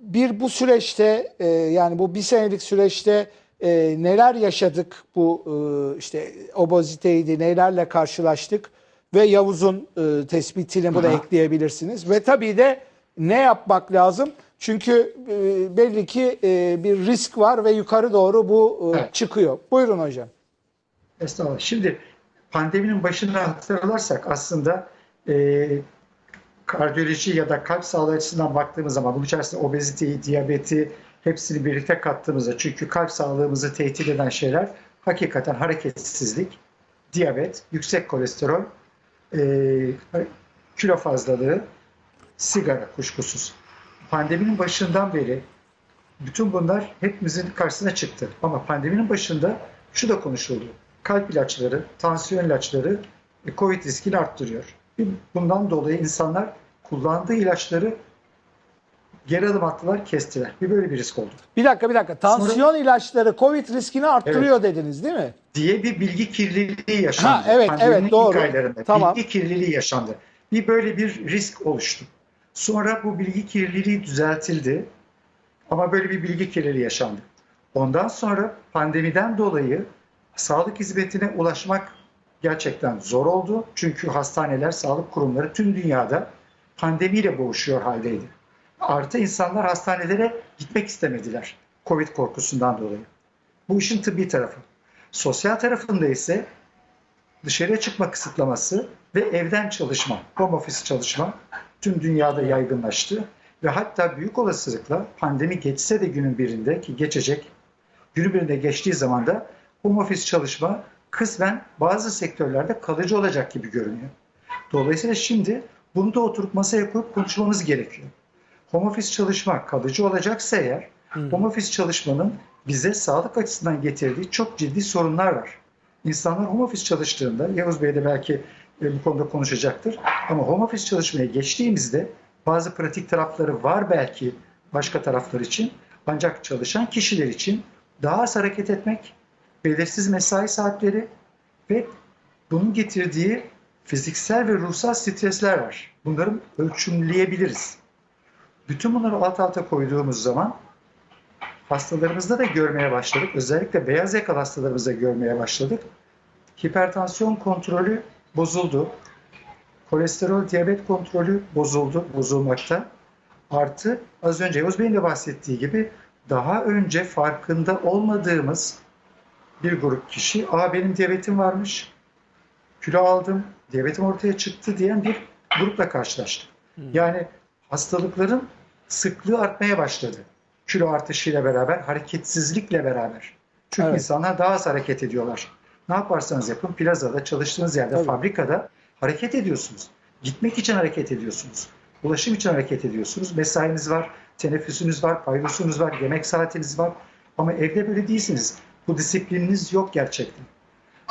Bir bu süreçte e, yani bu bir senelik süreçte e, neler yaşadık bu e, işte obeziteydi nelerle karşılaştık ve Yavuz'un tespitini buna ekleyebilirsiniz ve tabii de ne yapmak lazım çünkü belli ki bir risk var ve yukarı doğru bu Evet. çıkıyor. Buyurun hocam. Estağfurullah. Şimdi pandeminin başını hatırlarsak aslında e, kardiyoloji ya da kalp sağlığı açısından baktığımız zaman bunun içerisinde obeziteyi, diyabeti hepsini birlikte kattığımızda çünkü kalp sağlığımızı tehdit eden şeyler hakikaten hareketsizlik, diyabet, yüksek kolesterol, e, kilo fazlalığı, sigara kuşkusuz. Pandeminin başından beri bütün bunlar hepimizin karşısına çıktı. Ama pandeminin başında şu da konuşuldu. Kalp ilaçları, tansiyon ilaçları e, COVID riskini arttırıyor. Bundan dolayı insanlar kullandığı ilaçları geri adım attılar, kestiler. Bir böyle bir risk oldu. Bir dakika bir dakika. Tansiyon ilaçları Covid riskini arttırıyor dediniz değil mi? Diye bir bilgi kirliliği yaşandı. Ha, evet, Pandeminin evet, doğru. aylarında Tamam. bilgi kirliliği yaşandı. Bir böyle bir risk oluştu. Sonra bu bilgi kirliliği düzeltildi. Ama böyle bir bilgi kirliliği yaşandı. Ondan sonra pandemiden dolayı sağlık hizmetine ulaşmak gerçekten zor oldu. Çünkü hastaneler, sağlık kurumları tüm dünyada pandemiyle boğuşuyor haldeydi. Artı insanlar hastanelere gitmek istemediler Covid korkusundan dolayı. Bu işin tıbbi tarafı. Sosyal tarafında ise dışarıya çıkma kısıtlaması ve evden çalışma, home office çalışma tüm dünyada yaygınlaştı. Ve hatta büyük olasılıkla pandemi geçse de günün birinde ki geçecek, günün birinde geçtiği zaman da home office çalışma kısmen bazı sektörlerde kalıcı olacak gibi görünüyor. Dolayısıyla şimdi bunu da oturup masaya koyup konuşmamız gerekiyor. Home office çalışma kalıcı olacaksa eğer, home office çalışmanın bize sağlık açısından getirdiği çok ciddi sorunlar var. İnsanlar home office çalıştığında, Yavuz Bey de belki e, bu konuda konuşacaktır. Ama home office çalışmaya geçtiğimizde bazı pratik tarafları var belki başka taraflar için. Ancak çalışan kişiler için daha az hareket etmek, belirsiz mesai saatleri ve bunun getirdiği fiziksel ve ruhsal stresler var. Bunları ölçümleyebiliriz. Bütün bunları alt alta koyduğumuz zaman hastalarımızda da görmeye başladık. Özellikle beyaz yakalı hastalarımızda görmeye başladık. Hipertansiyon kontrolü bozuldu. Kolesterol, diyabet kontrolü bozuldu, bozulmakta. Artı az önce Yavuz Bey'in de bahsettiği gibi daha önce farkında olmadığımız bir grup kişi, aa benim diyabetim varmış, kilo aldım, diyabetim ortaya çıktı diyen bir grupla karşılaştık. Yani hastalıkların sıklığı artmaya başladı. Kilo artışıyla beraber, hareketsizlikle beraber. Çünkü Evet. insanlar daha az hareket ediyorlar. Ne yaparsanız yapın, plazada, çalıştığınız yerde, Evet. fabrikada hareket ediyorsunuz. Gitmek için hareket ediyorsunuz. Ulaşım için hareket ediyorsunuz. Mesainiz var, teneffüsünüz var, paydosunuz var, yemek saatiniz var. Ama evde böyle değilsiniz. Bu disiplininiz yok gerçekten.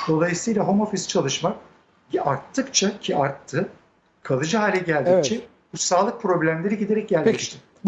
Dolayısıyla home office çalışmak arttıkça ki arttı, kalıcı hale geldikçe bu sağlık problemleri giderek yerleşti.